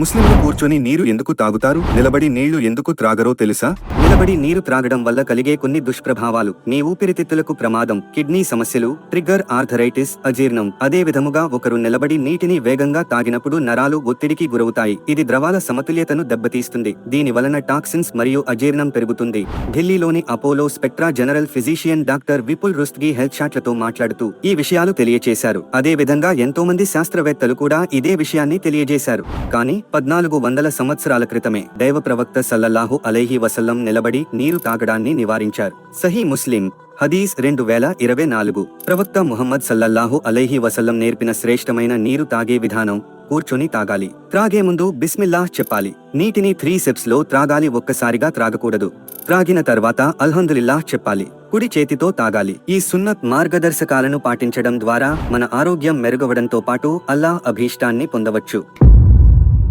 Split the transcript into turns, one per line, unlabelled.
ముస్లింలు కూర్చొని నీరు ఎందుకు తాగుతారు? నిలబడి నీళ్ళు ఎందుకు త్రాగరో తెలుసా?
నిలబడి నీరు త్రాగడం వల్ల కలిగే కొన్ని దుష్ప్రభావాలు. మీ ఊపిరితిత్తులకు ప్రమాదం కిడ్నీ సమస్యలు ట్రిగ్గర్ ఆర్థరైటిస్ అజీర్ణం. అదే విధముగా ఒకరు నిలబడి నీటిని వేగంగా తాగినప్పుడు నరాలు ఒత్తిడికి గురవుతాయి. ఇది ద్రవాల సమతుల్యతను దెబ్బతీస్తుంది. దీని వలన టాక్సిన్స్ మరియు అజీర్ణం పెరుగుతుంది. ఢిల్లీలోని Apollo Spectra general physician doctor Vipul Rustagi health షాట్లతో మాట్లాడుతూ ఈ విషయాలు తెలియజేశారు అదే విధంగా ఎంతో మంది శాస్త్రవేత్తలు కూడా ఇదే విషయాన్ని తెలియజేశారు. కానీ పద్నాలుగు వందల సంవత్సరాల క్రితమే దైవ ప్రవక్త సల్లల్లాహు అలైహి వసల్లం నిలబడి నీరు తాగడాన్ని నివారించారు. సహీ ముస్లిం హదీస్ రెండు వేల ఇరవై నాలుగు. ప్రవక్త ముహమ్మద్ సల్లల్లాహు అలైహి వసల్లం నేర్పిన శ్రేష్టమైన నీరు తాగే విధానం కూర్చొని తాగాలి. త్రాగే ముందు బిస్మిల్లాహ్ చెప్పాలి. నీటిని త్రీ సెప్స్లో త్రాగాలి ఒక్కసారిగా త్రాగకూడదు. త్రాగిన తర్వాత అల్హందులిల్లాహ్ చెప్పాలి. కుడి చేతితో తాగాలి. ఈ సున్నత్ మార్గదర్శకాలను పాటించడం ద్వారా మన ఆరోగ్యం మెరుగవడంతో పాటు అల్లాహ్ అభీష్టాన్ని పొందవచ్చు.